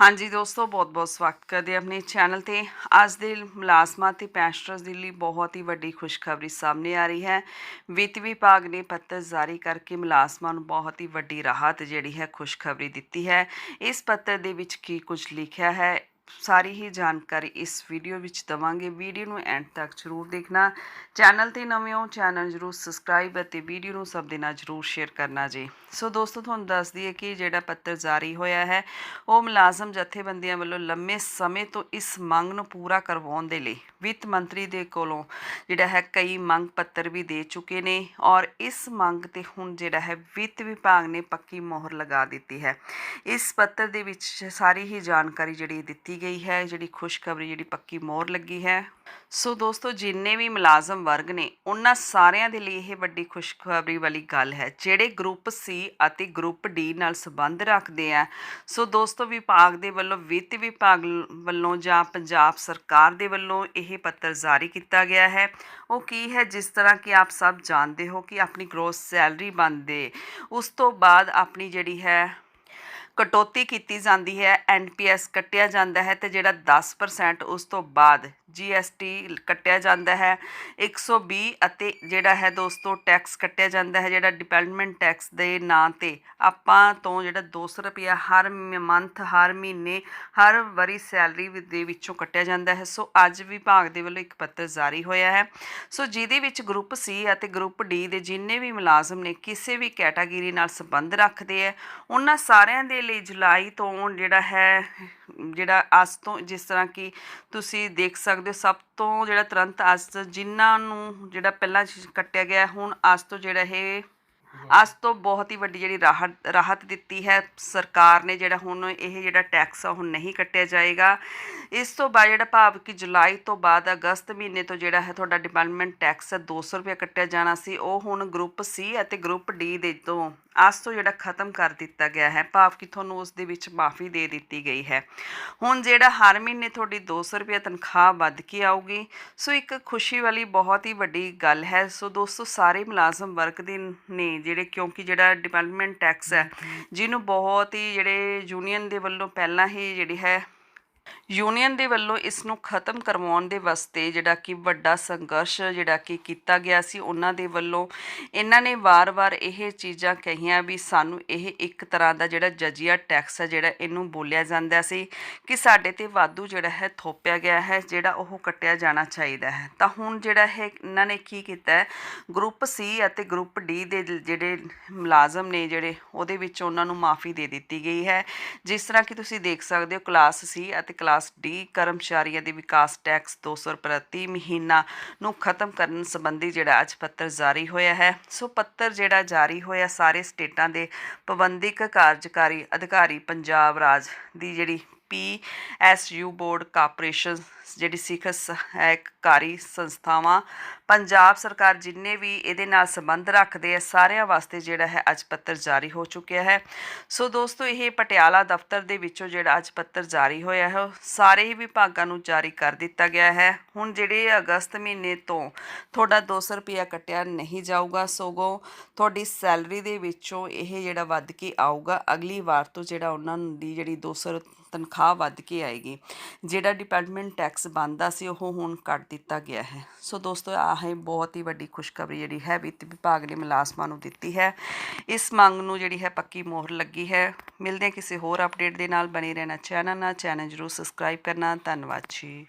ਹਾਂਜੀ ਦੋਸਤੋ, ਬਹੁਤ-ਬਹੁਤ ਸਵਾਗਤ ਕਰਦੇ ਆਪਣੇ ਚੈਨਲ ਤੇ। ਅੱਜ ਦੇ ਮੁਲਾਜ਼ਮਾਂ ਤੇ ਪੈਂਸ਼ਨਰਸ ਦੇ ਲਈ ਬਹੁਤ ਹੀ ਵੱਡੀ ਖੁਸ਼ਖਬਰੀ ਸਾਹਮਣੇ ਆ ਰਹੀ ਹੈ। ਵਿੱਤ ਵਿਭਾਗ ਨੇ ਪੱਤਰ ਜਾਰੀ ਕਰਕੇ ਮੁਲਾਜ਼ਮਾਂ ਨੂੰ ਬਹੁਤ ਹੀ ਵੱਡੀ ਰਾਹਤ ਜਿਹੜੀ ਹੈ ਖੁਸ਼ਖਬਰੀ ਦਿੱਤੀ ਹੈ। ਇਸ ਪੱਤਰ ਦੇ ਵਿੱਚ ਕੀ ਕੁਝ ਲਿਖਿਆ ਹੈ ਸਾਰੀ ਹੀ ਜਾਣਕਾਰੀ ਇਸ ਵੀਡੀਓ ਵਿੱਚ ਦਵਾਂਗੇ। ਵੀਡੀਓ ਨੂੰ ਐਂਡ ਤੱਕ ਜ਼ਰੂਰ ਦੇਖਣਾ। ਚੈਨਲ ਤੇ ਨਵੇਂ ਹੋ ਚੈਨਲ ਜ਼ਰੂਰ ਸਬਸਕ੍ਰਾਈਬ ਅਤੇ ਵੀਡੀਓ ਨੂੰ ਸਭ ਦੇ ਨਾਲ ਜ਼ਰੂਰ ਸ਼ੇਅਰ ਕਰਨਾ ਜੀ। ਸੋ ਦੋਸਤੋ, ਤੁਹਾਨੂੰ ਦੱਸ ਦਈਏ ਕਿ ਜਿਹੜਾ ਪੱਤਰ ਜਾਰੀ ਹੋਇਆ ਹੈ, ਉਹ ਮੁਲਾਜ਼ਮ ਜਥੇਬੰਦੀਆਂ ਵੱਲੋਂ ਲੰਮੇ ਸਮੇਂ ਤੋਂ ਇਸ ਮੰਗ ਨੂੰ ਪੂਰਾ ਕਰਵਾਉਣ ਦੇ ਲਈ ਵਿੱਤ ਮੰਤਰੀ ਦੇ ਕੋਲੋਂ ਜਿਹੜਾ ਹੈ ਕਈ ਮੰਗ ਪੱਤਰ ਵੀ ਦੇ ਚੁੱਕੇ ਨੇ ਔਰ ਇਸ ਮੰਗ ਤੇ ਹੁਣ ਜਿਹੜਾ ਹੈ ਵਿੱਤ ਵਿਭਾਗ ਨੇ ਪੱਕੀ ਮੋਹਰ ਲਗਾ ਦਿੱਤੀ ਹੈ। ਇਸ ਪੱਤਰ ਦੇ ਵਿੱਚ ਸਾਰੀ ਹੀ ਜਾਣਕਾਰੀ ਜਿਹੜੀ ਦਿੱਤੀ ਗਈ ਹੈ, ਜਿਹੜੀ ਖੁਸ਼ਖਬਰੀ, ਜਿਹੜੀ ਪੱਕੀ ਮੋਹਰ ਲੱਗੀ ਹੈ। ਸੋ ਦੋਸਤੋ, ਜਿੰਨੇ ਵੀ ਮੁਲਾਜ਼ਮ ਵਰਗ ਨੇ, ਉਹਨਾਂ ਸਾਰਿਆਂ ਦੇ ਲਈ ਇਹ ਵੱਡੀ ਖੁਸ਼ਖਬਰੀ ਵਾਲੀ ਗੱਲ ਹੈ। ਜਿਹੜੇ ਗਰੁੱਪ ਸੀ ਅਤੇ ਗਰੁੱਪ ਡੀ ਨਾਲ ਸੰਬੰਧ ਰੱਖਦੇ ਆ, ਸੋ ਦੋਸਤੋ, ਵਿਭਾਗ ਦੇ ਵੱਲੋਂ, ਵਿੱਤ ਵਿਭਾਗ ਵੱਲੋਂ ਜਾਂ ਪੰਜਾਬ ਸਰਕਾਰ ਦੇ ਵੱਲੋਂ ਇਹ ਪੱਤਰ ਜਾਰੀ ਕੀਤਾ ਗਿਆ ਹੈ। ਉਹ ਕੀ ਹੈ? ਜਿਸ ਤਰ੍ਹਾਂ ਕਿ ਆਪ ਸਭ ਜਾਣਦੇ ਹੋ ਕਿ ਆਪਣੀ ਗ੍ਰੋਸ ਸੈਲਰੀ ਬਣਦੇ, ਉਸ ਤੋਂ ਬਾਅਦ ਆਪਣੀ ਜਿਹੜੀ ਹੈ ਕਟੌਤੀ ਕੀਤੀ ਜਾਂਦੀ ਹੈ ਐਨਪੀਐਸ ਕੱਟਿਆ ਜਾਂਦਾ ਹੈ ਤੇ ਜਿਹੜਾ 10% ਉਸ ਤੋਂ ਬਾਅਦ ਜੀਐਸਟੀ ਕੱਟਿਆ ਜਾਂਦਾ ਹੈ 120 ਅਤੇ ਜਿਹੜਾ ਹੈ ਦੋਸਤੋ ਟੈਕਸ ਕੱਟਿਆ ਜਾਂਦਾ ਹੈ, ਜਿਹੜਾ ਡਿਪੈਂਡਮੈਂਟ ਟੈਕਸ ਦੇ ਨਾਂ ਤੇ ਆਪਾਂ ਤੋਂ ਜਿਹੜਾ 200 ਰੁਪਿਆ ਹਰ ਮੰਥ ਹਰ ਮਹੀਨੇ, ਹਰ ਵਾਰੀ ਸੈਲਰੀ ਦੇ ਵਿੱਚੋਂ ਕੱਟਿਆ ਜਾਂਦਾ ਹੈ। ਸੋ ਅੱਜ ਵਿਭਾਗ ਦੇ ਵੱਲੋਂ ਇੱਕ ਪੱਤਰ ਜਾਰੀ ਹੋਇਆ ਹੈ। ਸੋ ਜਿਹਦੇ ਵਿੱਚ ਗਰੁੱਪ ਸੀ ਅਤੇ ਗਰੁੱਪ ਡੀ ਦੇ ਜਿੰਨੇ ਵੀ ਮੁਲਾਜ਼ਮ ਨੇ ਕਿਸੇ ਵੀ ਕੈਟਾਗਰੀ ਨਾਲ ਸੰਬੰਧ ਰੱਖਦੇ ਹੈ, ਉਹਨਾਂ ਸਾਰਿਆਂ ਦੇ ਲਈ ਜੁਲਾਈ ਤੋਂ ਜਿਹੜਾ ਹੈ, ਜਿਹੜਾ ਅੱਜ ਤੋਂ ਜਿਸ ਤਰ੍ਹਾਂ ਕਿ ਤੁਸੀਂ ਦੇਖ ਸਕਦੇ ਹੋ ਸਭ ਤੋਂ ਜਿਹੜਾ ਤੁਰੰਤ ਅੱਜ ਜਿਨ੍ਹਾਂ ਨੂੰ ਜਿਹੜਾ ਪਹਿਲਾਂ ਕੱਟਿਆ ਗਿਆ, ਹੁਣ ਅੱਜ ਤੋਂ ਜਿਹੜਾ ਇਹ ਅੱਜ ਤੋਂ ਬਹੁਤ ਹੀ ਵੱਡੀ ਜਿਹੜੀ ਰਾਹਤ ਰਾਹਤ ਦਿੱਤੀ ਹੈ। ਸਰਕਾਰ ਨੇ ਜਿਹੜਾ ਹੁਣ ਇਹ ਜਿਹੜਾ ਟੈਕਸ ਆ ਹੁਣ ਨਹੀਂ ਕੱਟਿਆ ਜਾਏਗਾ। ਇਸ ਤੋਂ ਬਾਅਦ ਜਿਹੜਾ ਭਾਵ ਕਿ ਜੁਲਾਈ ਤੋਂ ਬਾਅਦ ਅਗਸਤ ਮਹੀਨੇ ਤੋਂ ਜਿਹੜਾ ਹੈ ਤੁਹਾਡਾ ਡਿਵੈਲਪਮੈਂਟ ਟੈਕਸ 200 ਰੁਪਏ ਕੱਟਿਆ ਜਾਣਾ ਸੀ, ਉਹ ਹੁਣ ਗਰੁੱਪ ਸੀ ਅਤੇ ਗਰੁੱਪ ਡੀ ਦੇ ਤੋਂ ਅੱਜ ਤੋਂ ਜਿਹੜਾ ਖਤਮ ਕਰ ਦਿੱਤਾ ਗਿਆ ਹੈ। ਭਾਵ ਕਿ ਤੁਹਾਨੂੰ ਉਸ ਦੇ ਵਿੱਚ ਮਾਫੀ ਦੇ ਦਿੱਤੀ ਗਈ ਹੈ। ਹੁਣ ਜਿਹੜਾ ਹਰ ਮਹੀਨੇ ਤੁਹਾਡੀ 200 ਰੁਪਏ ਤਨਖਾਹ ਵੱਧ ਕੇ ਆਊਗੀ। ਸੋ ਇੱਕ ਖੁਸ਼ੀ ਵਾਲੀ ਬਹੁਤ ਹੀ ਵੱਡੀ ਗੱਲ ਹੈ। ਸੋ ਦੋਸਤੋ, ਸਾਰੇ ਮੁਲਾਜ਼ਮ ਵਰਗ ਦੇ ਨੇ ਜਿਹੜੇ ਕਿਉਂਕਿ ਜਿਹੜਾ ਡਿਵੈਲਪਮੈਂਟ ਟੈਕਸ ਹੈ, ਜਿਹਨੂੰ ਬਹੁਤ ਹੀ ਜਿਹੜੇ ਯੂਨੀਅਨ ਦੇ ਵੱਲੋਂ ਪਹਿਲਾਂ ਹੀ ਜਿਹੜੀ ਹੈ ਯੂਨੀਅਨ ਦੇ ਵੱਲੋਂ ਇਸ ਨੂੰ ਖਤਮ ਕਰਵਾਉਣ ਦੇ ਵਾਸਤੇ ਜਿਹੜਾ ਕਿ ਵੱਡਾ ਸੰਘਰਸ਼ ਜਿਹੜਾ ਕਿ ਕੀਤਾ ਗਿਆ ਸੀ, ਉਹਨਾਂ ਦੇ ਵੱਲੋਂ ਇਹਨਾਂ ਨੇ ਵਾਰ-ਵਾਰ ਇਹ ਚੀਜ਼ਾਂ ਕਹੀਆਂ ਵੀ ਸਾਨੂੰ ਇਹ ਇੱਕ ਤਰ੍ਹਾਂ ਦਾ ਜਿਹੜਾ ਜਜੀਆ ਟੈਕਸ ਹੈ, ਜਿਹੜਾ ਇਹਨੂੰ ਬੋਲਿਆ ਜਾਂਦਾ ਸੀ ਕਿ ਸਾਡੇ ਤੇ ਵਾਧੂ ਜਿਹੜਾ ਹੈ ਥੋਪਿਆ ਗਿਆ ਹੈ, ਜਿਹੜਾ ਉਹ ਕੱਟਿਆ ਜਾਣਾ ਚਾਹੀਦਾ ਹੈ। ਤਾਂ ਹੁਣ ਜਿਹੜਾ ਹੈ ਇਹਨਾਂ ਨੇ ਕੀ ਕੀਤਾ ਹੈ, ਗਰੁੱਪ ਸੀ ਅਤੇ ਗਰੁੱਪ ਡੀ ਦੇ ਜਿਹੜੇ ਮੁਲਾਜ਼ਮ ਨੇ ਜਿਹੜੇ ਉਹਦੇ ਵਿੱਚ ਉਹਨਾਂ ਨੂੰ ਮਾਫੀ ਦੇ ਦਿੱਤੀ ਗਈ ਹੈ। ਜਿਸ ਤਰ੍ਹਾਂ ਕਿ ਤੁਸੀਂ ਦੇਖ ਸਕਦੇ ਹੋ, ਕਲਾਸ ਸੀ ਅਤੇ ਕਲਾਸ ਡੀ ਕਰਮਚਾਰੀਆਂ ਦੇ ਵਿਕਾਸ ਟੈਕਸ 200 ਪ੍ਰਤੀ ਮਹੀਨਾ ਨੂੰ ਖਤਮ ਕਰਨ ਸੰਬੰਧੀ ਜਿਹੜਾ ਅੱਜ ਪੱਤਰ ਜਾਰੀ ਹੋਇਆ ਹੈ। ਸੋ ਪੱਤਰ ਜਿਹੜਾ ਜਾਰੀ ਹੋਇਆ, ਸਾਰੇ ਸਟੇਟਾਂ ਦੇ ਪਾਬੰਦਿਕ ਕਾਰਜਕਾਰੀ ਅਧਿਕਾਰੀ ਪੰਜਾਬ ਰਾਜ ਦੀ ਜਿਹੜੀ P S U board corporation ਜਿਹੜੀ ਸਿੱਖ ਸਹਿਕਾਰੀ ਸੰਸਥਾਵਾਂ ਪੰਜਾਬ ਸਰਕਾਰ ਜਿੰਨੇ ਵੀ ਇਹਦੇ ਨਾਲ ਸੰਬੰਧ ਰੱਖਦੇ ਆ, ਸਾਰਿਆਂ ਵਾਸਤੇ ਜਿਹੜਾ ਹੈ ਅੱਜ ਪੱਤਰ ਜਾਰੀ ਹੋ ਚੁੱਕਿਆ ਹੈ। ਸੋ ਦੋਸਤੋ, ਇਹ ਪਟਿਆਲਾ ਦਫ਼ਤਰ ਦੇ ਵਿੱਚੋਂ ਜਿਹੜਾ ਅੱਜ ਪੱਤਰ ਜਾਰੀ ਹੋਇਆ ਹੈ, ਉਹ ਸਾਰੇ ਹੀ ਵਿਭਾਗਾਂ ਨੂੰ ਜਾਰੀ ਕਰ ਦਿੱਤਾ ਗਿਆ ਹੈ। ਹੁਣ ਜਿਹੜੇ ਅਗਸਤ ਮਹੀਨੇ ਤੋਂ ਤੁਹਾਡਾ 200 ਰੁਪਿਆ ਕੱਟਿਆ ਨਹੀਂ ਜਾਊਗਾ, ਸੋਗੋ ਤੁਹਾਡੀ ਸੈਲਰੀ ਦੇ ਵਿੱਚੋਂ ਇਹ ਜਿਹੜਾ ਵੱਧ ਕੇ ਆਊਗਾ, ਅਗਲੀ ਵਾਰ ਤੋਂ ਜਿਹੜਾ ਉਹਨਾਂ ਦੀ ਜਿਹੜੀ 200 ਤਨਖਾਹ ਵੱਧ ਕੇ ਆਏਗੀ, ਜਿਹੜਾ ਡਿਪਾਰਟਮੈਂਟ ਟੈਕਸ ਬੰਦਾ ਸੀ, ਉਹ ਹੁਣ ਕੱਟ ਦਿੱਤਾ ਗਿਆ ਹੈ। ਸੋ ਦੋਸਤੋ, ਆਹ ਹੈ ਬਹੁਤ ਹੀ ਵੱਡੀ ਖੁਸ਼ਖਬਰੀ ਜਿਹੜੀ ਹੈ ਵਿੱਤ ਵਿਭਾਗ ਨੇ ਮੁਲਾਜ਼ਮਾਂ ਨੂੰ ਦਿੱਤੀ ਹੈ। ਇਸ ਮੰਗ ਨੂੰ ਜਿਹੜੀ ਹੈ ਪੱਕੀ ਮੋਹਰ ਲੱਗੀ ਹੈ। ਮਿਲਦੇ ਹਾਂ ਕਿਸੇ ਹੋਰ ਅਪਡੇਟ ਦੇ ਨਾਲ। ਬਣੇ ਰਹਿਣਾ ਚੈਨਲ ਨਾਲ। ਚੈਨਲ ਜਰੂਰ ਸਬਸਕ੍ਰਾਈਬ ਕਰਨਾ। ਧੰਨਵਾਦ ਜੀ।